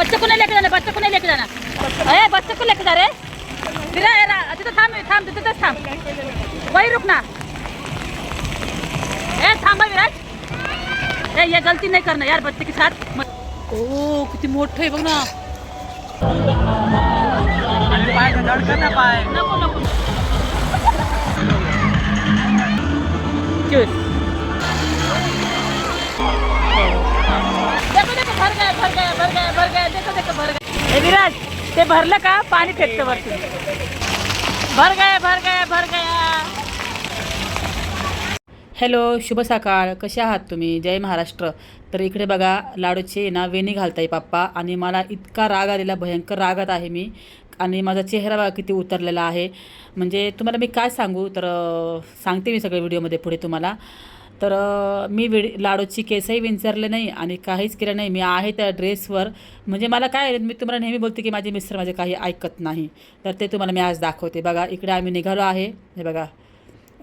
बच्चे को नहीं लेके जाना, बच्चे को नहीं लेके जाना। अरे, बच्चे को लेके जा रे। विरा ये रा- तिथं थांब थांब तिथंच थांब वही रुकना। ए विराज। ए, ये गलती नहीं करना यार बच्चे के साथ। ओ देखो देखो भर गया भर गया। गया विराज ते भरलं का? पाणी फेकतं वरती. भर गया भर गया भर गया हॅलो शुभ सकाळ. कसे आहात तुम्ही? जय महाराष्ट्र. तर इकडे बघा लाडूचे ना वेणी घालताय पप्पा. आणि मला इतका राग आलेला भयंकर रागात आहे मी. आणि माझा चेहरा बघा किती उतरलेला आहे. म्हणजे तुम्हाला मी काय सांगू? तर सांगते मी सगळ्या व्हिडिओमध्ये पुढे तुम्हाला. तर मी विड लाडूची केसही विंचरले नाही आणि काहीच केलं नाही. मी आहे त्या ड्रेसवर. म्हणजे मला काय मी तुम्हाला नेहमी बोलते की माझे मिस्टर माझे काही ऐकत नाही. तर ते तुम्हाला मी आज दाखवते. बघा इकडे आम्ही निघालो आहे. हे बघा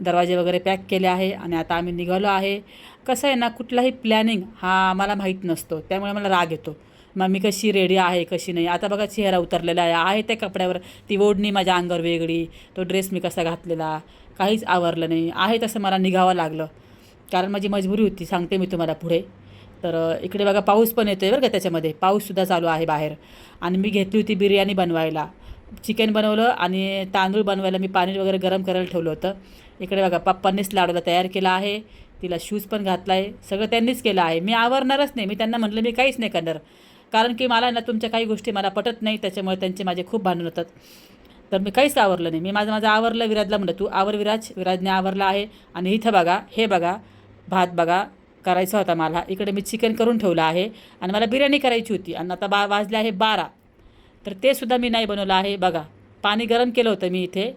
दरवाजे वगैरे पॅक केले आहे आणि आता आम्ही निघालो आहे. कसं आहे ना कुठलाही प्लॅनिंग हा आम्हाला माहीत नसतो. त्यामुळे मला राग येतो. मग मी कशी रेडी आहे कशी नाही? आता बघा चेहरा उतरलेला आहे. आहे त्या कपड्यावर. ती ओढणी माझ्या अंगावर वेगळी. तो ड्रेस मी कसा घातलेला? काहीच आवरलं नाही. आहे तसं मला निघावं लागलं. कारण माझी मजबुरी होती सांगते मी तुम्हाला पुढे. तर इकडे बघा पाऊस पण येतो आहे बरं का त्याच्यामध्ये. पाऊससुद्धा चालू आहे बाहेर. आणि मी घेतली होती बिर्याणी बनवायला. चिकन बनवलं आणि तांदूळ बनवायला मी पाणी वगैरे गरम करायला ठेवलं होतं. इकडे बघा पप्पांनीच लाडूला तयार केला आहे. तिला शूज पण घातला आहे सगळं त्यांनीच केलं आहे. मी आवरणारच नाही. मी त्यांना म्हटलं मी काहीच नाही करणार. कारण की मला ना तुमच्या काही गोष्टी मला पटत नाही. त्याच्यामुळे त्यांचे माझे खूप भांडण होतात. तर मी काहीच आवरलं नाही. मी माझं माझं आवरलं विराजला म्हणलं तू आवर विराज विराजने आवरला आहे. आणि इथं बघा हे बघा भात बघा करायचा होता मला. इकडे मी चिकन करून ठेवलं आहे आणि मला बिर्याणी करायची होती आणि आता बा वाजले आहे बारा. तर ते सुद्धा मी नाही बनवलं आहे. बघा पाणी गरम केलं होतं मी इथे.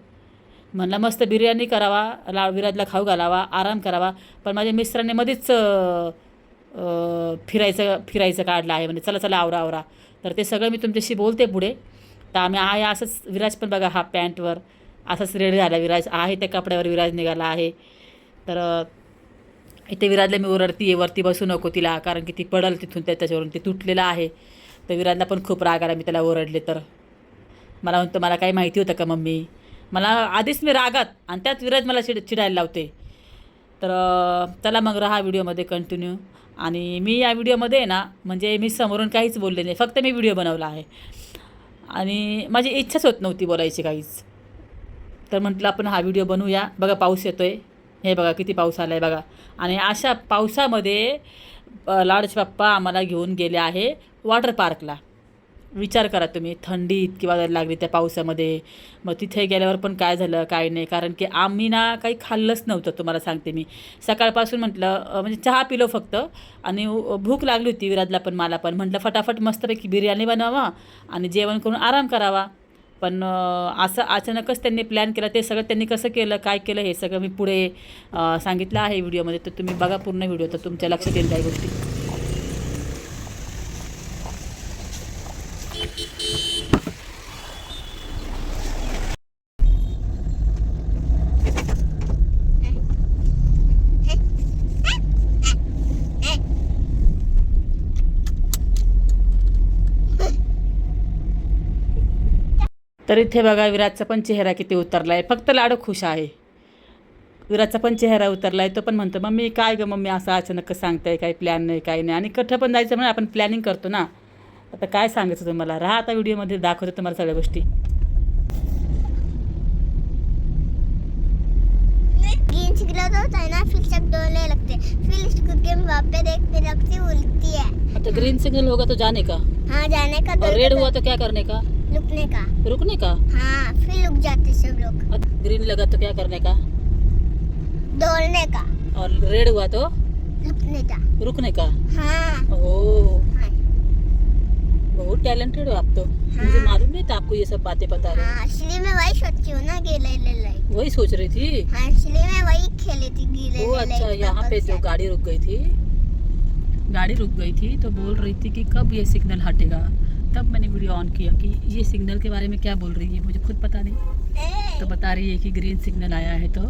म्हणलं मस्त बिर्याणी करावा ला विराजला खाऊ घालावा आराम करावा. पण माझ्या मिस्टरांनी मध्येच फिरायचं फिरायचं काढलं आहे. म्हणजे चला चला आवरा आवरा. तर ते सगळं मी तुमच्याशी बोलते पुढे. तर आम्ही आहे असंच विराज पण बघा हा पॅन्टवर. असंच रेडी झाला विराज. आहे त्या कपड्यावर विराज निघाला आहे. तर इथे विराजला मी ओरडती आहे वरती बसू नको तिला कारण की ती पडल तिथून त्याच्यावरून ते तुटलेलं आहे. तर विराजला पण खूप राग आला मी त्याला ओरडले तर. मला म्हणतो मला काही माहिती होतं का मम्मी? मला आधीच मी रागात आणि त्यात विराज मला चिड चिडायला लावते. तर चला मग राहा व्हिडिओमध्ये कंटिन्यू आणि मी या व्हिडिओमध्ये आहे ना म्हणजे मी समोरून काहीच बोलले नाही फक्त मी व्हिडिओ बनवला आहे. आणि माझी इच्छाच होत नव्हती बोलायची काहीच. तर म्हटलं आपण हा व्हिडिओ बनवूया. बघा पाऊस येतो आहे हे बघा किती पाऊस आला आहे बघा. आणि अशा पावसामध्ये अ, लाडचे पप्पा आम्हाला घेऊन गेले आहे वॉटर पार्कला. विचार करा तुम्ही थंडी इतकी वाजायला लागली त्या पावसामध्ये. मग तिथे गेल्यावर पण काय झालं काय नाही. कारण की आम्ही ना काही खाल्लंच नव्हतं तुम्हाला सांगते मी. सकाळपासून म्हटलं म्हणजे चहा पिलो फक्त. आणि भूक लागली होती विराजला पण मला पण. म्हटलं फटाफट मस्तपैकी बिर्याणी बनवावा आणि जेवण करून आराम करावा. पण असं अचानकच त्यांनी प्लॅन केला. ते सगळं त्यांनी कसं केलं काय केलं हे सगळं मी पुढे सांगितलं आहे व्हिडिओमध्ये. तर तुम्ही बघा पूर्ण व्हिडिओ. तर तुमच्या लक्षात येईल काही गोष्टी. तर इथे बघा विराटचा पण चेहरा किती उतरला आहे फक्त लाडू खुश आहे. विराटचा पण चेहरा उतरला आहे तो पण म्हणतो मम्मी काय गं मम्मी असं अचानक सांगताय काही प्लॅन नाही काही नाही. आणि कुठं पण जायचं म्हणून आपण प्लॅनिंग करतो ना. आता काय सांगायचं तुम्हाला? राहा आता व्हिडिओमध्ये दाखवतो तुम्हाला सगळ्या गोष्टी. ग्रीन सिग्नल होता है ना फिर सब डोलने लगते. फिर इसको के वहाँ पे देखने लगती उल्टी है आता ग्रीन सिग्नल होगा तो जाने का? हाँ जाने का और रेड हुआ तो क्या करने का? रुकने का। रुकने का? हाँ फिर रुक जाते सब लोग। ग्रीन लगा तो क्या करने का? दौड़ने का। और रेड हुआ तो? रुकने का। रुकने का? हाँ। ओ हाँ। बहुत टैलेंटेड हो आप तो। हाँ। मुझे मालूम नहीं था आपको ये सब बातें पता है हाँ इसलिए मैं वही सोचती हूँ ना गीले ले ले वही सोच रही थी? हाँ इसलिए मैं वही खेली थी गीले ओ ले ले अच्छा यहाँ पे जो गाड़ी रुक गई थी। गाड़ी रुक गई थी तो बोल रही थी कि कब ये सिग्नल हटेगा? तब मैंने वीडियो ऑन किया कि ये सिग्नल के बारे में क्या बोल रही है मुझे खुद पता नहीं। तो बता रही है कि ग्रीन सिग्नल आया है तो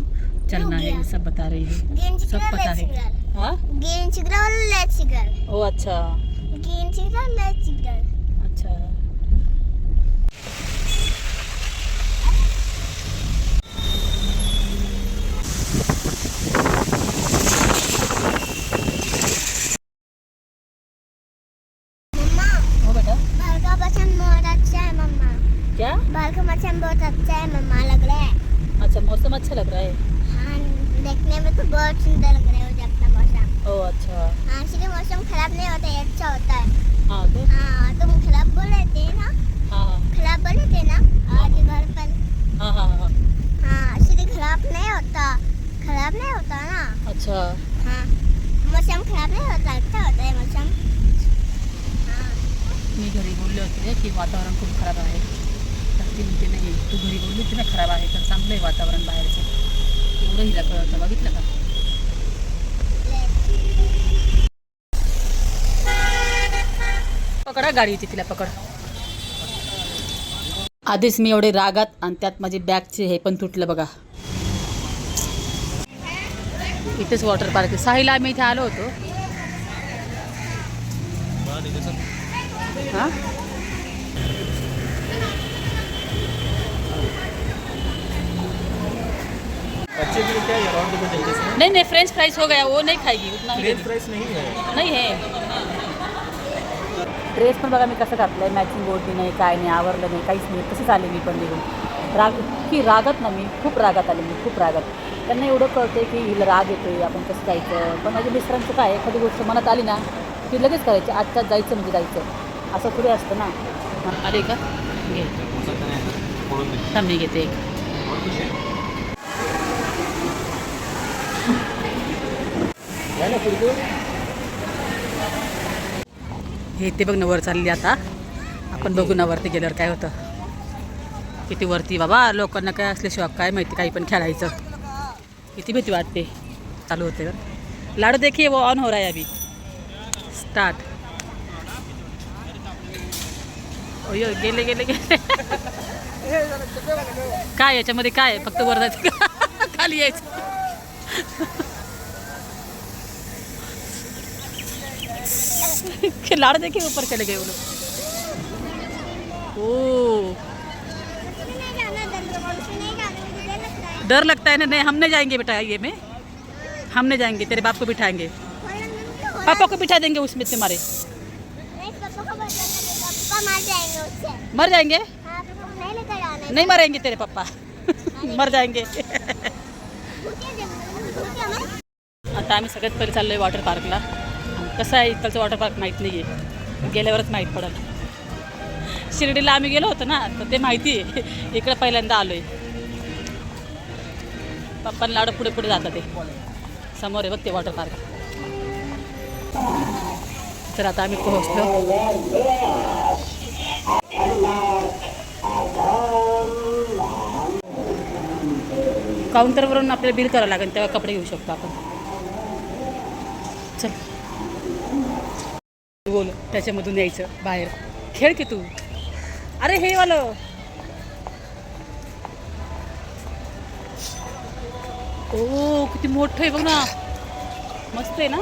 चलना है ये सब बता रही है। सब पता है। हाँ? ग्रीन सिग्नल और रेड सिग्नल ओ अच्छा। ग्रीन सिग्नल रेड सिग्नल अच्छा का मौसम बहुत अच्छा है मम्मा क्या बाहर का मौसम बहुत अच्छा है मम्मा लग रहा है। अच्छा मौसम अच्छा लग रहा है? हाँ देखने में तो बहुत सुंदर लग रहा है मुझे अपना मौसम। ओ अच्छा। हाँ इसलिए मौसम खराब नहीं होता है अच्छा होता है। हाँ तो? हाँ तुम खराब बोल रहे थे ना? हाँ खराब बोले थे ना? आज घर पर हाँ हाँ हाँ। हाँ इसलिए खराब नहीं होता। खराब नहीं होता ना? अच्छा। हाँ मौसम खराब नहीं होता अच्छा होता है मौसम। हाँ। मी घरी बोलले होते की वातावरण खूप खराब आहे तर ती म्हणते नाही तू घरी बोलली होती ना खराब आहे तर चांगलं आहे वातावरण बाहेरचं. एवढं हिला कळतं. बघितलं का? पकडा गाडी येते तिला पकड. आधीच मी एवढे रागात आणि त्यात माझी बॅगचे हे पण तुटलं बघा. इथेच वॉटर पार्क आहे. साहिला आम्ही इथे आलो होतो. हां? बच्चे के लिए क्या है राउंड टेबल चाहिए इसमें नहीं नहीं फ्रेंच फ्राइज हो गया वो नहीं खाएगी उतना ही फ्रेंच फ्राइज नहीं है। नाही आहे ड्रेस पण बघा मी कसं घातलं आहे मॅचिंग ओढणी नाही काय नाही आवरलं नाही काहीच नाही तशीच आले मी पण निघून. राग इतकी रागात ना मी खूप रागात आले मी खूप रागात. त्यांना एवढं कळतं की हिला राग येतोय आपण कसं जायचं? पण माझ्या मिस्टरांचं काय एखादी गोष्ट मनात आली ना ती लगेच करायची आजच्यात जायचं म्हणजे जायचं. असं थोडी असतं ना. हां, आले का? घे थांब मी घेते एक. हे हे ते बघ ना वर चालली आता. आपण बघू ना वरती गेल्यावर काय होतं. किती वरती? बाबा लोकांना काय असल्याशिवाय काय माहिती काही पण खेळायचं. किती भीती वाटते. चालू होते बरं. लाडू देखिए वो ऑन हो रहा है अभी. स्टार्ट अयो गेले गेले गेले. काय याच्यामध्ये काय? फक्त वर जायचं खाली यायचं. खिलाड़ देखिए ऊपर चले गए वो लोग। ओ नहीं जाना दंड से नहीं जाना मुझे डर लगता है डर लगता है ना नहीं हम नहीं जाएंगे बेटा ये में। हम नहीं जाएंगे तेरे बाप को बिठाएंगे। पापा को बिठा देंगे उसमें तुम्हारे नहीं पापा को बताना पापा मार। जाएंगे उससे मर जाएंगे? हाँ पापा को नहीं लेकर आना नहीं मरेंगे तेरे पापा। मर जाएंगे। भूतिया जंगल भूतिया में आता आम्ही सगळ्यात पहिले चाललो आहे वॉटर पार्कला कसं आहे इथलचं वॉटर पार्क माहीत नाही आहे गेल्यावरच माहीत पडेल. शिर्डीला आम्ही गेलो होतो ना तर ते माहिती आहे. इकडं पहिल्यांदा आलो आहे पप्पा लाडू पुढे पुढे जातात ते. समोर आहे बघ ते वॉटर पार्क तर आता आम्ही पोहोचलो. काउंटरवरून आपल्याला बिल करावं लागेल तेव्हा कपडे घेऊ शकतो आपण. त्याच्यामधून यायचं बाहेर. खेळ की तू? अरे हे वालं. ओ किती मोठं आहे बघ ना. मस्त आहे ना?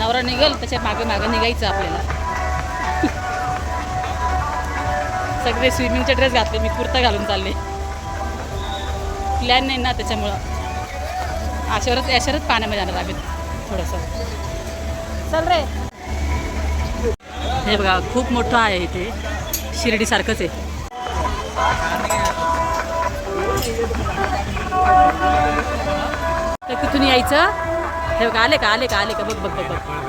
नवरा निघेल त्याच्यामागे मागे निघायचं आपल्याला. सगळे स्विमिंगचे ड्रेस घातले मी कुर्ता घालून चालले. प्लॅन नाही ना त्याच्यामुळं. अशावरच याशावरच पाण्यामध्ये जाणार आम्ही. थोडंसं. चल रे. हे बघा खूप मोठं आहे इथे. शिर्डीसारखंच आहे. तर कुठून यायचं? हे बघा आले का? आले का? आले का? बघ बघ बघ बघ.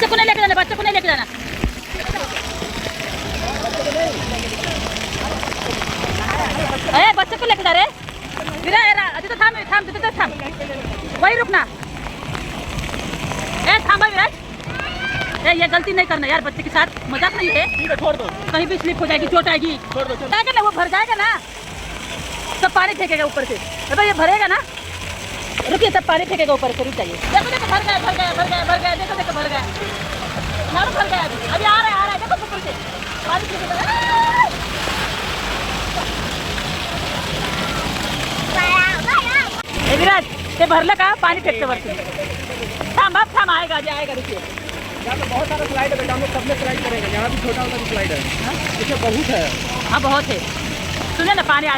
बच्चे को नहीं लेके जाना बच्चे को नहीं लेके जाना। अरे बच्चे को लेके जा रे। विरा ये रा- तिथं थांब थांब तिथं थांब वही रुकना। ए थांबा विराज। ए ये गलती नहीं करना यार बच्चे के साथ। मज़ाक नहीं है। ठीक है छोड़ दो। कहीं भी स्लिप हो जाएगी चोट आएगी। छोड़ दो। जाएगा ना वो भर जाएगा ना। सब पानी फेंकेगा ऊपर से। अबे ये भरेगा ना। रुकिए सब पानी फेंकेगा ऊपर से रुक जाइए। देखो देखो भर गया भर गया भर गया भर गया देखो देखो भर गया। नारू भर गया। अभी अभी आ रहा है आ रहा है देखो ऊपर से। पानी फेंकेगा ए विराज ते भरलं का? पाणी फेकतं वरती थांब बाप थांब आएगा अभी आएगा रुकिए। यहाँ पे बहुत सारा स्लाइड है बेटा हम लोग सब में स्लाइड करेंगे यहाँ भी छोटा मोटा स्लाइड है। इसमें बहुत है। हाँ बहुत है। सुने ना पानी आ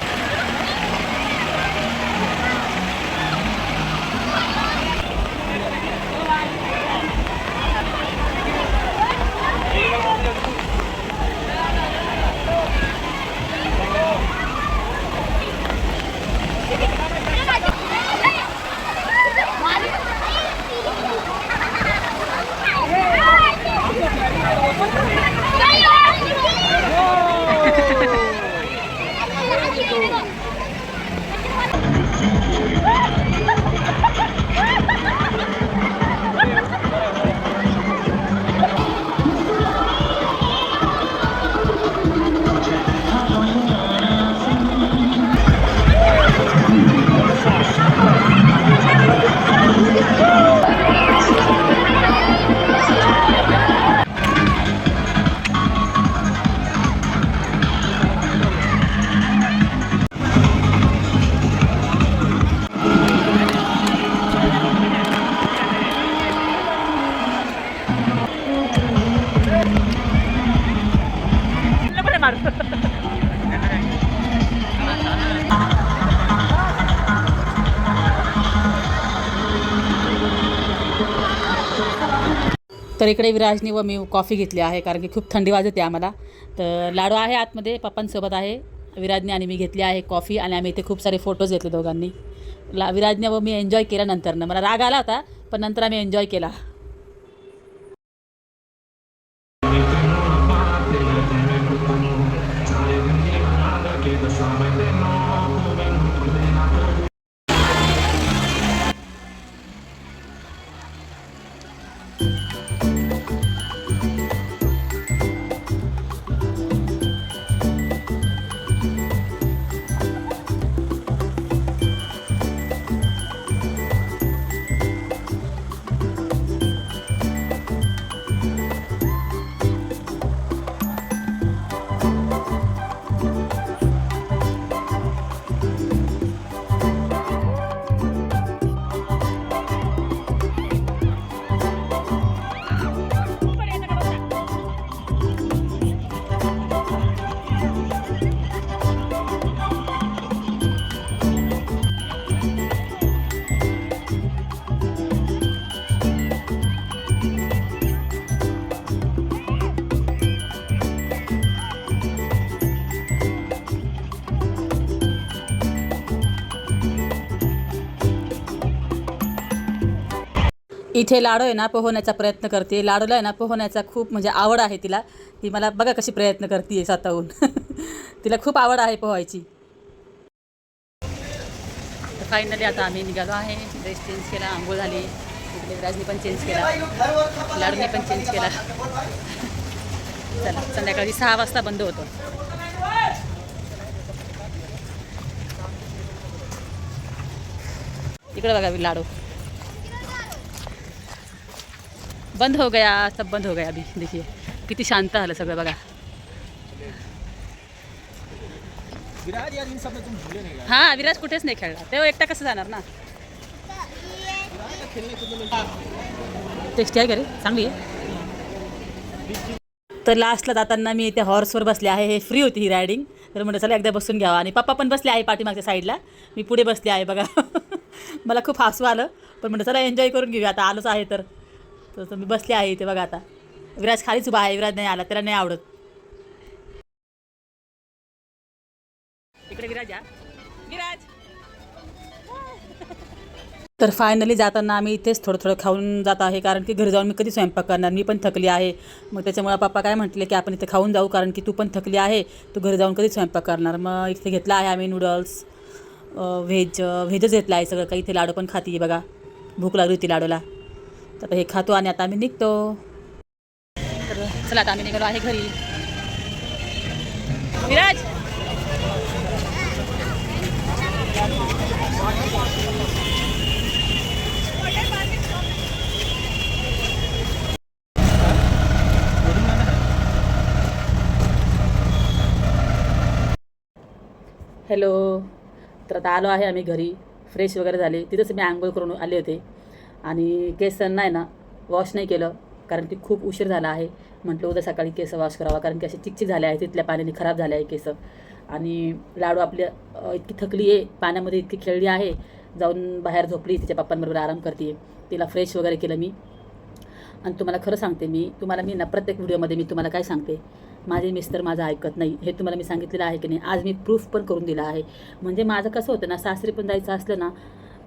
तर इकडे विराजने व मी कॉफी घेतली आहे कारण की खूप थंडी वाजते आम्हाला. तर लाडू आहे आतमध्ये पप्पांसोबत आहे. विराजने आणि मी घेतली आहे कॉफी आणि आम्ही इथे खूप सारे फोटोज घेतले दोघांनी. ला विराजने व मी एन्जॉय केल्यानंतरनं. मला राग आला होता पण नंतर आम्ही एन्जॉय केला. इथे लाडू आहे ना पोहण्याचा प्रयत्न करते. लाडूला आहे ना पोहण्याचा खूप म्हणजे आवड आहे तिला. ती मला बघा कशी प्रयत्न करते स्वतःहून. तिला खूप आवड आहे पोहायची. तर फायनली आता आम्ही निघालो आहे. ड्रेस चेंज केला आंघोळ झाली. इकडे राजनी पण चेंज केला. लाडूने पण चेंज केला. चला संध्याकाळी सहा वाजता बंद होतो. इकडे बघा लाडू. बंद हो गया सब बंद हो गया अभी देखिए किती शांत झालं सगळं बघा। हां विराज कुठेच नाही खेळला तेव्हा एकटा कसं जाणार ना? टेस्टी आहे का रे? चांगली आहे. तर लास्टला जाताना मी इथे हॉर्सवर बसले आहे. हे फ्री होती ही रायडिंग तर म्हटलं चला एकदा बसून घ्यावा. आणि पप्पा पण बसले आहे पाठीमागच्या साईडला मी पुढे बसले आहे बघा. मला खूप हसू आलं. पण म्हटलं चला एन्जॉय करून घेऊया. आता आलोच आहे तर. तर मी बसले आहे इथे बघा आता. विराज खालीच उभा आहे विराज नाही आला त्याला नाही आवडत. इकडे विराज या. विराज! तर फायनली जाताना आम्ही इथेच थोडं थोडं खाऊन जात आहे कारण की घरी जाऊन मी कधी स्वयंपाक करणार? मी पण थकली आहे. मग त्याच्यामुळे पप्पा काय म्हटले की आपण इथे खाऊन जाऊ कारण की तू पण थकली आहे. तू घरी जाऊन कधी स्वयंपाक करणार? मग इथे घेतला आहे आम्ही नूडल्स व्हेज व्हेजच घेतलं आहे सगळं. काही इथे लाडू पण खाती बघा. भूक लागली होती लाडूला. तर आता हे खातो आणि आता आम्ही निघतो. तर चला आता आम्ही निघालो आहे घरी. विराज हॅलो तर आता आलो आहे आम्ही घरी. फ्रेश वगैरे झाले. तिथंच मी आंघोळ करून आले होते. आणि केस नाही ना वॉश नाही केलं कारण की खूप उशीर झाला आहे. म्हटलं उद्या सकाळी केस वॉश करावा कारण की असे चिकचिक झाले आहे तिथल्या पाण्याने खराब झाले आहे केस. आणि लाडू आपल्या इतकी थकली आहे पाण्यामध्ये इतकी खेळली आहे जाऊन बाहेर झोपली तिच्या पप्पांबरोबर आराम करते. तिला फ्रेश वगैरे केलं मी. आणि तुम्हाला खरं सांगते मी तुम्हाला मी ना प्रत्येक व्हिडिओमध्ये मी तुम्हाला काय सांगते माझे मिस्टर माझं ऐकत नाही. हे तुम्हाला मी सांगितलेलं आहे की नाही आज मी प्रूफ पण करून दिला आहे. म्हणजे माझं कसं होतं ना सासरी पण जायचं असलं ना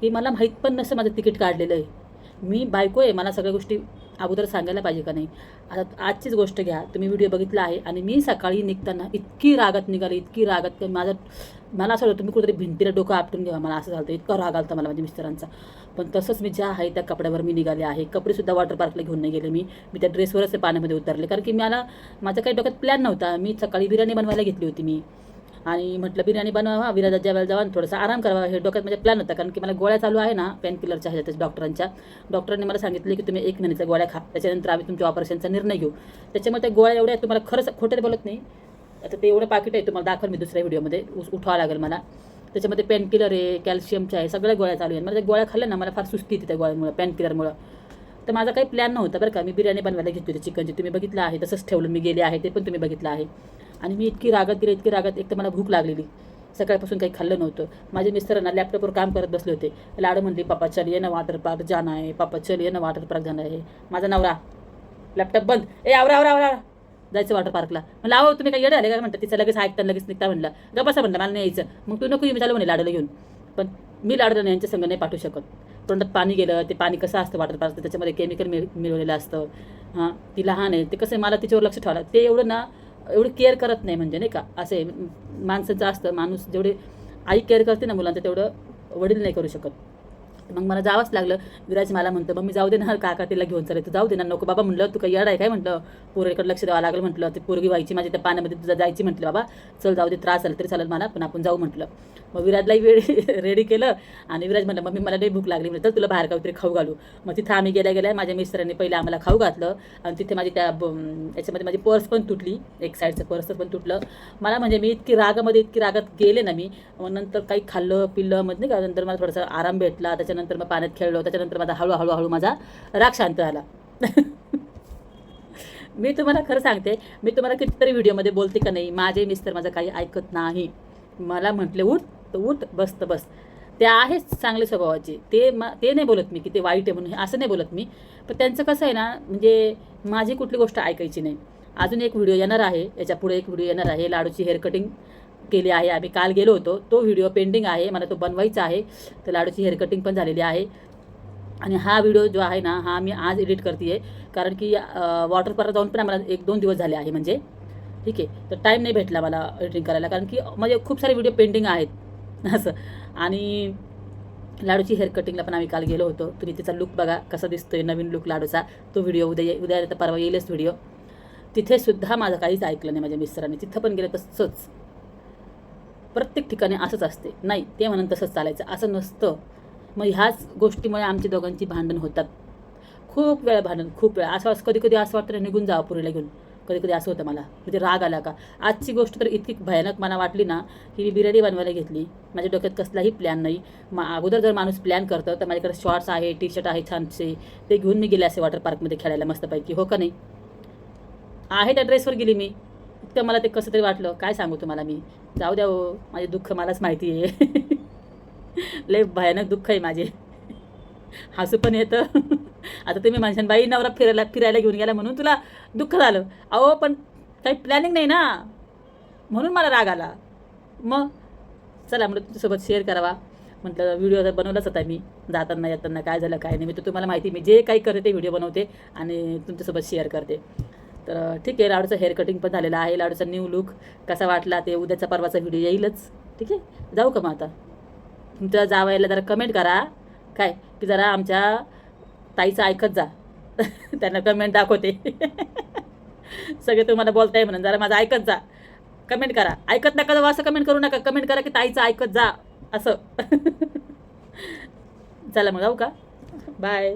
की मला माहीत पण नसतं माझं तिकीट काढलेलं आहे. मी बायको आहे मला सगळ्या गोष्टी अगोदर सांगायला पाहिजे का नाही? आता आजचीच गोष्ट घ्या तुम्ही व्हिडिओ बघितला आहे आणि मी सकाळी निघताना इतकी रागात निघाली इतकी रागात की माझं मला असं वाटतं तुम्ही कुठेतरी भिंतीला डोकं आपटून घ्यावा मला असं झालं इतका राग आलता मला माझ्या मिस्टरांचा. पण तसंच मी ज्या आहे त्या कपड्यावर मी निघाले आहे. कपडेसुद्धा वॉटर पार्कला घेऊन नाही गेले मी. मी त्या ड्रेसवरच पाण्यामध्ये उतरले. कारण की मला माझा काही डोक्यात प्लॅन नव्हता. मी सकाळी बिर्याणी बनवायला घेतली होती मी. आणि म्हटलं बिर्याणी बनवावा विराजात जेवायला जावा आणि थोडासा आराम करावा. हे डोक्यात म्हणजे माझ्या प्लॅन होता कारण की मला गोळ्या चालू आहे ना पेन किलरच्या ह्याच्यात डॉक्टरांच्या डॉक्टरांनी मला सांगितले की तुम्ही एक महिन्याच्या गोळ्या खा त्याच्यानंतर आम्ही तुमच्या ऑपरेशनचा निर्णय घेऊ. त्याच्यामुळे त्या गोळ्या एवढ्या आहेत, तुम्हाला खरंच खोटे बोलत नाही. आता ते एवढं पाकिट आहे तुम्हाला दाखवलं मी दुसऱ्या व्हिडिओमध्ये उस- उठवावं लागेल मला. त्याच्यामध्ये पेन किलर आहे कॅल्शियमच्या आहे सगळ्या गोळ्या चालू आहेत. मला त्या गोळ्या खाल्ल्या ना मला फार सुस्ती येते त्या गोळ्यामुळं पेन किलरमुळं तर माझा काही प्लॅन नव्हता बरं का. मी बिर्याणी बनवायला घेतली होती चिकनची तुम्ही बघितलं आहे तसंच ठेवलं. मी गेले आहे ते पण तुम्ही बघितलं आहे. आणि मी इतकी रागत गेले इतकी रागत एक तर मला भूक लागलेली. सकाळपासून काही खाल्लं नव्हतं. माझे मिस्टरांना लॅपटॉपवर काम करत बसले होते. लाडू म्हणली पापा चल ये ना वॉटर पार्क जाणं आहे पापा चल ये ना वॉटर पार्क जाणं आहे माझा नवरा. लॅपटॉप बंद. ए आवरा आवरा आवरा. जायचं वॉटर पार्कला म्हणलं आहो तुम्ही काही येडं आले का? म्हणतात तिचं लगेच ऐकता लगेच निघता म्हणलं. गप्पा म्हणलं मला नाही यायचं. मग तू नको मी चालू म्हणे लाडूला घेऊन. पण मी लाडूला यांच्या संघ नाही पाठवू शकत. तोंडात पाणी गेलं ते पाणी कसं असतं वॉटर पार्क त्याच्यामध्ये केमिकल मिळ मिळवलेलं असतं. हां ती लहान आहे. ते कसं आहे, मला तिच्यावर लक्ष ठेवायला ते एवढं ना एवढं केअर करत नाही म्हणजे नाही का? असे माणसाचं असतं माणूस जेवढे आई केअर करते ना मुलांचं तेवढं वडील नाही करू शकत. मग मला जावंच लागलं. विराज मला म्हणतं मग मी जाऊ दे ना काका तिला घेऊन चालेल. तू जाऊ दे ना नको बाबा. म्हणलं तू काही आहे काय? म्हटलं पोरीकडे लक्ष द्यावं लागलं. म्हटलं ते पोरगी व्हायची माझी त्या पाण्यामध्ये तुझा जायची. म्हटलं बाबा चल जाऊ दे त्रास झाला तरी चालेल मला पण आपण जाऊ. म्हटलं. मग विराजलाही वेळ रेडी केलं आणि विराज म्हटलं मम्मी मला लई भूक लागली. म्हणलं चल तुला बाहेर काहीतरी खाऊ घालू. मग तिथं आम्ही गेल्या गेल्या माझ्या मिस्टरांनी पहिले आम्हाला खाऊ घातलं आणि तिथे माझी त्या याच्यामध्ये माझी पर्स पण तुटली. एक साईडचं पर्स पण तुटलं. मला म्हणजे मी इतकी रागामध्ये इतकी रागात गेले ना मी मग नंतर काही खाल्लं पिल्लं मग नाही का नंतर मला थोडासा आराम भेटला. त्याच्यानंतर मग पाण्यात खेळलो त्याच्यानंतर माझा हळूहळू हळू माझा राग शांत झाला. मी तुम्हाला खरं सांगते मी तुम्हाला कितीतरी व्हिडिओमध्ये बोलते का नाही माझे मिस्टर माझं काही ऐकत नाही. मला म्हटले उठ तर उठ बस तर बस. ते आहेच चांगले स्वभावाचे. ते मा ते नाही बोलत मी की ते वाईट आहे म्हणून असं नाही बोलत मी. पण त्यांचं कसं आहे ना म्हणजे माझी कुठली गोष्ट ऐकायची नाही. अजून एक व्हिडिओ येणार आहे याच्यापुढे एक व्हिडिओ येणार आहे लाडूची हेअर कटिंग केली आहे. आम्ही काल गेलो होतो. तो व्हिडिओ पेंडिंग आहे. मला तो बनवायचा आहे. तर लाडूची हेअर कटिंग पण झालेली आहे. आणि हा व्हिडिओ जो आहे ना हा मी आज एडिट करते आहे कारण की वॉटर पार्क जाऊन पण आम्हाला एक दोन दिवस झाले आहे म्हणजे. ठीक आहे? तर टाईम नाही भेटला मला एडिटिंग करायला. कारण की म्हणजे खूप सारे व्हिडिओ पेंडिंग आहेत. असं. आणि लाडूची हेअर कटिंगला पण आम्ही काल गेलो होतो. तुम्ही तिचा लुक बघा कसा दिसतोय नवीन लुक लाडूचा. तो व्हिडिओ उद्या ये- उद्या तर परवा येईलच व्हिडिओ तिथेसुद्धा माझं काहीच ऐकलं नाही. माझ्या मिस्टरांनी. तिथं पण गेलं तसंच. प्रत्येक ठिकाणी असंच असते. नाही ते म्हणून तसंच चालायचं. असं नसतं. मग ह्याच गोष्टीमुळे आमची दोघांची भांडण होतात. खूप वेळा भांडण खूप वेळा. असं कधी कधी असं वाटतं निघून जावं पुरीला घेऊन. कधी कधी असं होतं मला. म्हणजे राग आला का? आजची गोष्ट तर इतकी भयानक मला वाटली ना की मी बिर्याणी बनवायला घेतली. माझ्या डोक्यात कसलाही प्लॅन नाही. मग अगोदर जर माणूस प्लॅन करतं तर माझ्याकडे शॉर्ट्स आहे टी शर्ट आहे छानसे. ते घेऊन मी गेले असे वॉटर पार्कमध्ये खेळायला मस्तपैकी. हो का नाही? आहे त्या ड्रेसवर गेली मी. इतकं मला ते कसं तरी वाटलं. काय सांगू तुम्हाला मी? जाऊ द्या हो माझे दुःख मलाच माहिती आहे. लय भयानक दुःख आहे माझे. हसू पण येतं. आता तुम्ही म्हणशान बाई नवरा फिरायला फिरायला घेऊन गेला म्हणून तुला दुःख झालं. अहो पण काही प्लॅनिंग नाही ना. म्हणून मला राग आला. मग चला म्हणलं तुझ्यासोबत शेअर करावा. म्हटलं व्हिडिओ तर बनवलाच होता मी. जाताना येताना काय झालं काय नाही मी तर तुम्हाला माहिती मी जे काही करते ते व्हिडिओ बनवते आणि तुमच्यासोबत शेअर करते. तर ठीक आहे लाडूचं हेअर कटिंग पण झालेलं आहे. लाडूचा न्यू लुक कसा वाटला ते उद्याचा परवाचा व्हिडिओ येईलच. ठीक आहे? जाऊ का मग आता? तुमच्या जावायला जरा कमेंट करा. काय? की जरा आमच्या ताईचं ऐकत जा. त्यांना कमेंट दाखवते. सगळे तुम्हाला बोलताय म्हणून जरा माझं ऐकत जा. कमेंट करा. ऐकत नका जाऊ असं कमेंट करू नका. कमेंट करा की ताईचं ऐकत जा. असं. चला मग जाऊ का? बाय